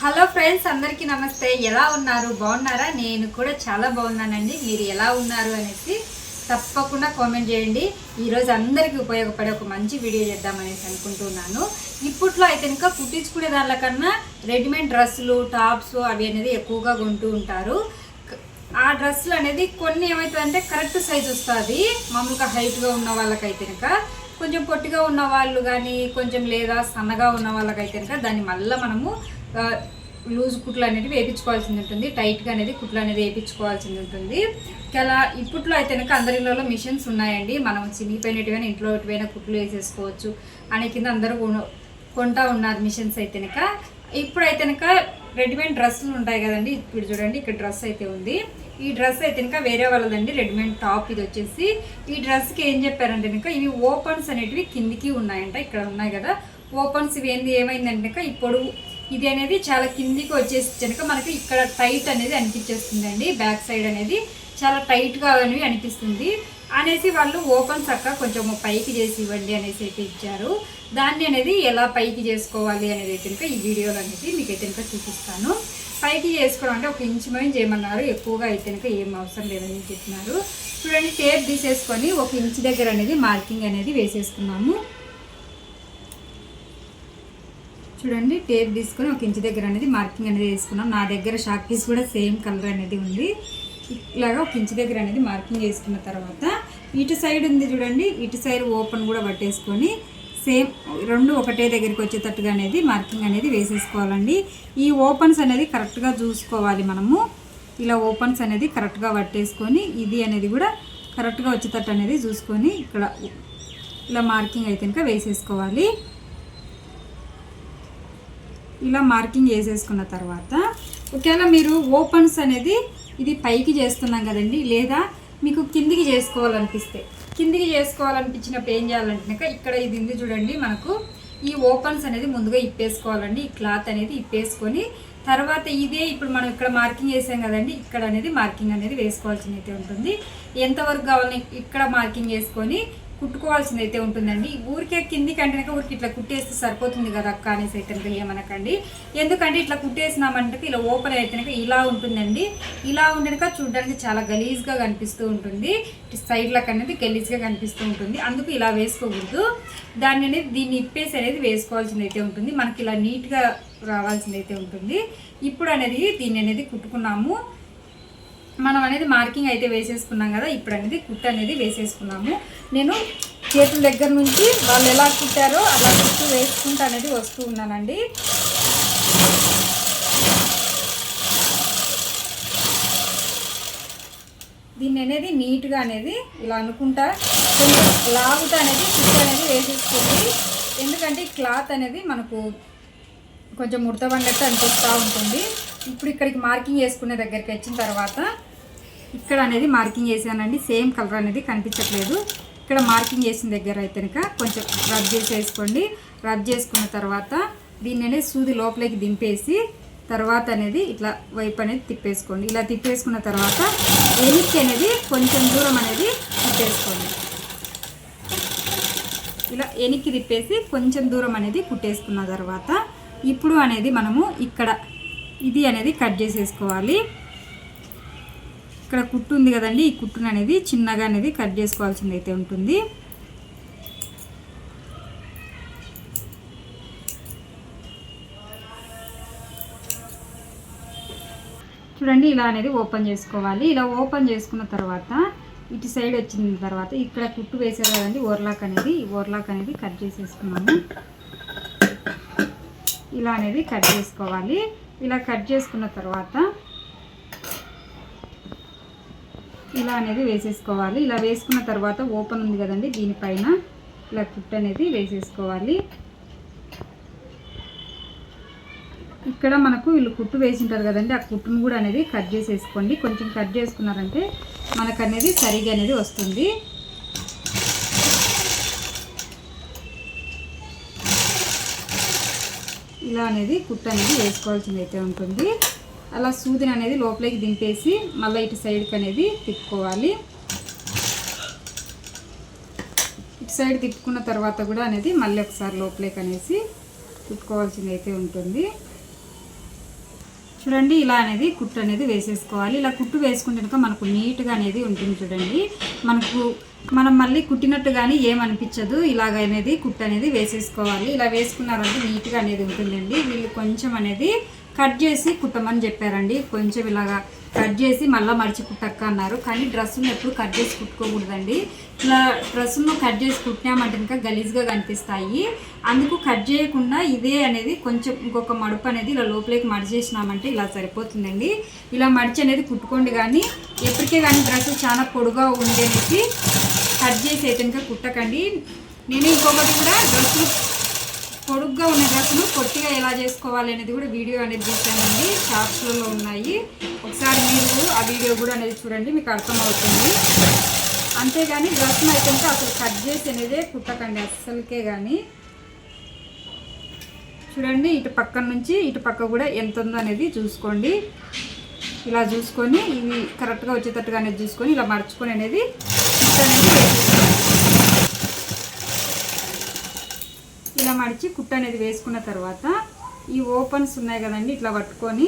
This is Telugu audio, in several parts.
హలో ఫ్రెండ్స్ అందరికీ నమస్తే. ఎలా ఉన్నారు? బాగున్నారా? నేను కూడా చాలా బాగున్నానండి. మీరు ఎలా ఉన్నారు అనేసి తప్పకుండా కామెంట్ చేయండి. ఈరోజు అందరికీ ఉపయోగపడే ఒక మంచి వీడియో చేద్దామనేసి అనుకుంటున్నాను. ఇప్పట్లో అయితే ఇంకా కుట్టించుకునే దానికన్నా రెడీమేడ్ డ్రెస్సులు టాప్స్ అవి అనేది ఎక్కువగా కొంటూ ఉంటారు. ఆ డ్రెస్సులు అనేది కొన్ని ఏమవుతుందంటే కరెక్ట్ సైజ్ వస్తుంది. మామూలుగా హైట్గా ఉన్న వాళ్ళకైతే కనుక. కొంచెం పొట్టిగా ఉన్న వాళ్ళు కానీ కొంచెం లేదా సన్నగా ఉన్న వాళ్ళకైతే కనుక దాన్ని మళ్ళీ మనము లూజ్ కుట్లు అనేది వేయించుకోవాల్సి ఉంటుంది. టైట్గా అనేది కుట్లు అనేది వేయించుకోవాల్సి ఉంటుంది. చాలా ఇప్పట్లో అయితే కనుక అందరిలో మిషన్స్ ఉన్నాయండి. మనం చినిగిపోయినట్టుగా ఇంట్లో ఎటువైనా కుట్లు వేసేసుకోవచ్చు అనే కింద అందరూ కొంటా ఉన్నారు మిషన్స్ అయితే కనుక ఇప్పుడైతే కనుక రెడీమేడ్ డ్రెస్సులు ఉంటాయి కదండి. ఇప్పుడు చూడండి ఇక్కడ డ్రెస్ అయితే ఉంది. ఈ డ్రెస్ అయితే ఇంకా వేరే వాళ్ళదండి రెడీమేడ్ టాప్ ఇది వచ్చేసి. ఈ డ్రెస్కి ఏం చెప్పారంటే కనుక ఇవి ఓపెన్స్ అనేటివి కిందికి ఉన్నాయంట ఇక్కడ ఉన్నాయి కదా. ఓపెన్స్ ఇవి ఏంది ఏమైందంటే కనుక ఇప్పుడు ఇది అనేది చాలా కిందికి వచ్చేసి కనుక మనకి ఇక్కడ టైట్ అనేది అనిపించేస్తుందండి బ్యాక్ సైడ్ అనేది. చాలా టైట్గా అనేవి అనిపిస్తుంది. అనేసి వాళ్ళు ఓపెన్ చక్క కొంచెం పైకి చేసి ఇవ్వండి అనేసి అయితే ఇచ్చారు. దాన్ని అనేది ఎలా పైకి చేసుకోవాలి అనేది అయితే కనుక ఈ వీడియోలో అనేది మీకు అయితే కనుక చూపిస్తాను. పైకి చేసుకోవడం అంటే ఒక ఇంచు మేము చేయమన్నారు. ఎక్కువగా అయితే కనుక ఏం అవసరం లేదని చెప్పినారు. చూడండి టేప్ తీసేసుకొని ఒక ఇంచు దగ్గర అనేది మార్కింగ్ అనేది వేసేసుకున్నాము. చూడండి టేప్ తీసుకొని ఒక ఇంచు దగ్గర అనేది మార్కింగ్ అనేది వేసుకున్నాం. నా దగ్గర షార్ట్ పీస్ కూడా సేమ్ కలర్ అనేది ఉంది. ఇలాగా ఒక ఇంచు దగ్గర అనేది మార్కింగ్ వేసుకున్న తర్వాత ఇటు సైడ్ ఉంది చూడండి ఇటు సైడ్ ఓపెన్ కూడా పట్టేసుకొని సేమ్ రెండు ఒకటే దగ్గరికి వచ్చేటట్టుగా అనేది మార్కింగ్ అనేది వేసేసుకోవాలండి. ఈ ఓపెన్స్ అనేది కరెక్ట్గా చూసుకోవాలి మనము. ఇలా ఓపెన్స్ అనేది కరెక్ట్గా పట్టేసుకొని ఇది అనేది కూడా కరెక్ట్గా వచ్చేటట్టు అనేది చూసుకొని ఇక్కడ ఇలా మార్కింగ్ అయితే కనుక వేసేసుకోవాలి. ఇలా మార్కింగ్ వేసేసుకున్న తర్వాత ఒకవేళ మీరు ఓపెన్స్ అనేది ఇది పైకి చేస్తున్నాం కదండి. లేదా మీకు కిందికి చేసుకోవాలనిపిస్తే. కిందికి చేసుకోవాలనిపించినప్పుడు ఏం చేయాలంటే ఇక్కడ ఇది ఉంది చూడండి మనకు. ఈ ఓపెన్స్ అనేది ముందుగా ఇప్పేసుకోవాలండి. ఈ క్లాత్ అనేది ఇప్పేసుకొని తర్వాత ఇదే ఇప్పుడు మనం ఇక్కడ మార్కింగ్ వేసాం కదండి. ఇక్కడ అనేది మార్కింగ్ అనేది వేసుకోవాల్సింది అయితే ఉంటుంది. ఎంతవరకు కావాలని ఇక్కడ మార్కింగ్ వేసుకొని కుట్టుకోవాల్సింది అయితే ఉంటుందండి ఊరికే కింది కంటే ఊరికి ఇట్లా కుట్టేస్తే సరిపోతుంది కదా అక్క అనేసి అయితే కనుక ఏమనకండి ఎందుకంటే ఇట్లా కుట్టేసినామంటే ఇలా ఓపెన్ అయితే కనుక ఇలా ఉంటుందండి. ఇలా ఉండక చూడడానికి చాలా గలీజ్గా కనిపిస్తూ ఉంటుంది. సైడ్లకు అనేది గలీజ్గా కనిపిస్తూ ఉంటుంది. అందుకు ఇలా వేసుకోకూడదు. దాన్ని అనేది దీన్ని ఇప్పేసి అనేది వేసుకోవాల్సింది అయితే ఉంటుంది. మనకి ఇలా నీట్గా రావాల్సింది అయితే ఉంటుంది. ఇప్పుడు అనేది దీన్ని అనేది కుట్టుకున్నాము. మనం అనేది మార్కింగ్ అయితే వేసేసుకున్నాం కదా ఇప్పుడు అనేది కుట్టు అనేది వేసేసుకున్నాము. నేను చేతుల దగ్గర నుంచి వాళ్ళు ఎలా కుట్టారో అలా కుట్టు వేసుకుంటూ అనేది వస్తూ ఉన్నానండి. దీన్ని అనేది నీట్గా అనేది ఇలా అనుకుంటా కొంచెం లాగుతా అనేది కుట్టు అనేది వేసేసుకుంది ఎందుకంటే క్లాత్ అనేది మనకు కొంచెం ముడత పండట్టు అనిపిస్తూ ఉంటుంది. ఇప్పుడు ఇక్కడికి మార్కింగ్ వేసుకునే దగ్గరికి వచ్చిన తర్వాత ఇక్కడ అనేది మార్కింగ్ వేసానండి సేమ్ కలర్ అనేది కనిపించట్లేదు. ఇక్కడ మార్కింగ్ వేసిన దగ్గర అయితే కనుక కొంచెం రబ్ చేసేసుకోండి. రబ్ చేసుకున్న తర్వాత దీన్ని అనేది సూది లోపలికి దింపేసి తర్వాత అనేది ఇట్లా వైపు అనేది తిప్పేసుకోండి. ఇలా తిప్పేసుకున్న తర్వాత ఎనిక్కి అనేది కొంచెం దూరం అనేది తిప్పేసుకోండి ఇలా ఎనికి తిప్పేసి కొంచెం దూరం అనేది కుట్టేసుకున్న తర్వాత ఇప్పుడు అనేది మనము ఇక్కడ ఇది అనేది కట్ చేసేసుకోవాలి. ఇక్కడ కుట్టు ఉంది కదండి. ఈ కుట్టును అనేది చిన్నగా అనేది కట్ చేసుకోవాల్సింది అయితే ఉంటుంది. చూడండి ఇలా అనేది ఓపెన్ చేసుకోవాలి. ఇలా ఓపెన్ చేసుకున్న తర్వాత ఇటు సైడ్ వచ్చిన తర్వాత ఇక్కడ కుట్టు వేసారు కదండి. ఓర్లాక్ అనేది ఈ ఓర్లాక్ అనేది కట్ చేసేసుకున్నాము. ఇలా అనేది కట్ చేసుకోవాలి. ఇలా కట్ చేసుకున్న తర్వాత ఇలా అనేది వేసేసుకోవాలి. ఇలా వేసుకున్న తర్వాత ఓపెన్ ఉంది కదండి దీనిపైన ఇలా కుట్టు అనేది వేసేసుకోవాలి. ఇక్కడ మనకు వీళ్ళు కుట్టు వేసింటారు కదండి ఆ కుట్టును కూడా అనేది కట్ చేసేసుకోండి. కొంచెం కట్ చేసుకున్నారంటే మనకు అనేది సరిగా అనేది వస్తుంది. ఇలా అనేది కుట్టు అనేది వేసుకోవాల్సింది అయితే ఉంటుంది. అలా సూదిని అనేది లోపలికి దింపేసి మళ్ళీ ఇటు సైడ్కి అనేది తిప్పుకోవాలి. ఇటు సైడ్ తిప్పుకున్న తర్వాత కూడా అనేది మళ్ళీ ఒకసారి లోపలికి అనేసి తిప్పుకోవాల్సింది అయితే ఉంటుంది. చూడండి ఇలా అనేది కుట్టు అనేది వేసేసుకోవాలి. ఇలా కుట్టు వేసుకుంటే కనుక మనకు నీట్గా అనేది ఉంటుంది చూడండి. మనకు మనం మళ్ళీ కుట్టినట్టు కానీ ఏమనిపించదు. ఇలాగ అనేది కుట్టు అనేది వేసేసుకోవాలి. ఇలా వేసుకున్నారంటే నీట్గా అనేది ఉంటుందండి. వీళ్ళు కొంచెం అనేది కట్ చేసి కుట్టమని చెప్పారండి. కొంచెం ఇలాగా కట్ చేసి మళ్ళీ మడిచి కుట్టక్క అన్నారు. కానీ డ్రెస్సును ఎప్పుడు కట్ చేసి కుట్టుకోకూడదండి. ఇలా డ్రెస్సును కట్ చేసి కుట్టినామంటే ఇంకా గలీజ్గా కనిపిస్తాయి. అందుకు కట్ చేయకుండా ఇదే అనేది కొంచెం ఇంకొక మడుపు అనేది ఇలా లోపలికి మడిచేసినామంటే ఇలా సరిపోతుందండి. ఇలా మడిచి అనేది కుట్టుకోండి కానీ ఎప్పటికే కానీ డ్రెస్ చాలా పొడుగా ఉండేసి కట్ చేసి అయితే ఇంకా కుట్టకండి. నేను ఇంకొకటి కూడా డ్రెస్సులు పొడుగ్గా ఉన్న డ్రెస్సులు పొట్టిగా ఎలా చేసుకోవాలి అనేది కూడా వీడియో అనేది తీసానండి షాప్స్లలో ఉన్నాయి. ఒకసారి మీరు ఆ వీడియో కూడా అనేది చూడండి మీకు అర్థమవుతుంది. అంతేగాని డ్రెస్ను అయితే అసలు కట్ చేసి అనేదే కుట్టకండి అస్సలకే కానీ చూడండి ఇటు పక్కన నుంచి ఇటు పక్క కూడా ఎంత ఉందో అనేది చూసుకోండి. ఇలా చూసుకొని ఇవి కరెక్ట్గా వచ్చేటట్టుగా అనేది చూసుకొని ఇలా మర్చుకొని అనేది కుట్టు అనేది వేసేసుకోవాలి. ఇలా మడిచి కుట్టు అనేది వేసుకున్న తర్వాత ఈ ఓపెన్స్ ఉన్నాయి కదండి ఇట్లా పట్టుకొని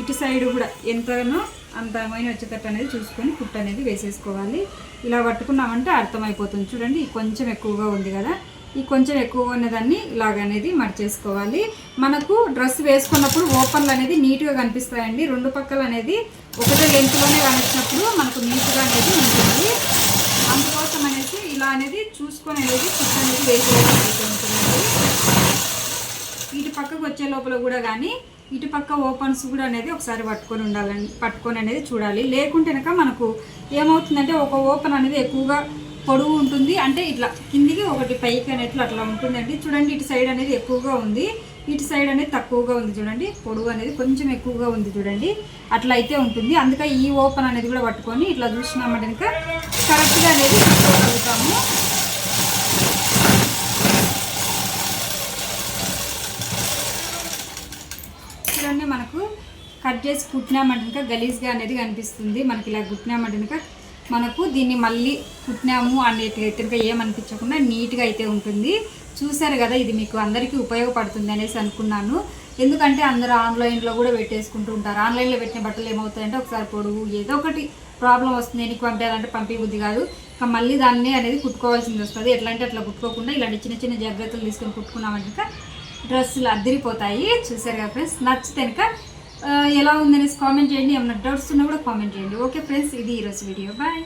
ఇటు సైడ్ కూడా ఎంతగానో అంతమైన వచ్చేటట్టు అనేది చూసుకొని కుట్టు అనేది వేసేసుకోవాలి. ఇలా పట్టుకున్నామంటే అర్థమైపోతుంది. చూడండి కొంచెం ఎక్కువగా ఉంది కదా ఈ కొంచెం ఎక్కువగా ఉన్నదాన్ని ఇలాగ అనేది మడిచేసుకోవాలి. మనకు డ్రెస్ వేసుకున్నప్పుడు ఓపెన్లు అనేది నీట్గా కనిపిస్తాయండి. రెండు పక్కల అనేది ఒకటే లెంత్లోనే కనిపించినప్పుడు మనకు నీట్గా అనేది ఉంటుంది. అందుకోసం అనేసి ఇలా అనేది చూసుకొని అనేది కుట్టు అనేది వేసేయాల్సి ఉంటుంది ఇటు పక్కకు వచ్చే లోపల కూడా కానీ ఇటు పక్క ఓపెన్స్ కూడా అనేది ఒకసారి పట్టుకొని ఉండాలని పట్టుకొని అనేది చూడాలి. లేకుంటే కనుక మనకు ఏమవుతుందంటే ఒక ఓపెన్ అనేది ఎక్కువగా పొడవు ఉంటుంది. అంటే ఇట్లా కిందికి ఒకటి పైకి అనేట్లు అట్లా ఉంటుందండి. చూడండి ఇటు సైడ్ అనేది ఎక్కువగా ఉంది. ఇటు సైడ్ అనేది తక్కువగా ఉంది చూడండి. పొడవు అనేది కొంచెం ఎక్కువగా ఉంది చూడండి. అట్లా అయితే ఉంటుంది. అందుకే ఈ ఓపెన్ అనేది కూడా పట్టుకొని ఇట్లా చూసినామంటే కనుక కరెక్ట్గా అనేది చూసుకోగలుగుతాము చూడండి మనకు కట్ చేసి కుట్టినామంటే ఇంకా గలీజ్గా అనేది కనిపిస్తుంది. మనకి ఇలా కుట్టినామంటే ఇంకా మనకు దీన్ని మళ్ళీ కుట్టినాము అనేటట్టుగా ఏమనిపించకుండా నీట్గా అయితే ఉంటుంది. చూశారు కదా ఇది మీకు అందరికీ ఉపయోగపడుతుంది అనేసి అనుకున్నాను. ఎందుకంటే అందరూ ఆన్లైన్లో కూడా పెట్టేసుకుంటూ ఉంటారు. ఆన్లైన్లో పెట్టిన బట్టలు ఏమవుతాయంటే ఒకసారి పొడుగు ఏదో ఒకటి ప్రాబ్లం వస్తుంది. నీకు పంపించాలంటే పంపి బుద్ధి కాదు. మళ్ళీ దాన్ని అనేది కుట్టుకోవాల్సింది వస్తుంది. ఎట్లా అంటే అట్లా కుట్టుకోకుండా ఇలాంటి చిన్న చిన్న జాగ్రత్తలు తీసుకొని కుట్టుకున్నామంటే డ్రెస్సులు అద్దరిపోతాయి. చూసారు కదా ఫ్రెండ్స్ నచ్చితే కనుక Uh, ఎలా ఉందనేసి కామెంట్ చేయండి. ఏమైనా డౌట్స్ ఉన్నా కూడా కామెంట్ చేయండి. ఓకే ఫ్రెండ్స్ ఇది ఈరోజు వీడియో బాయ్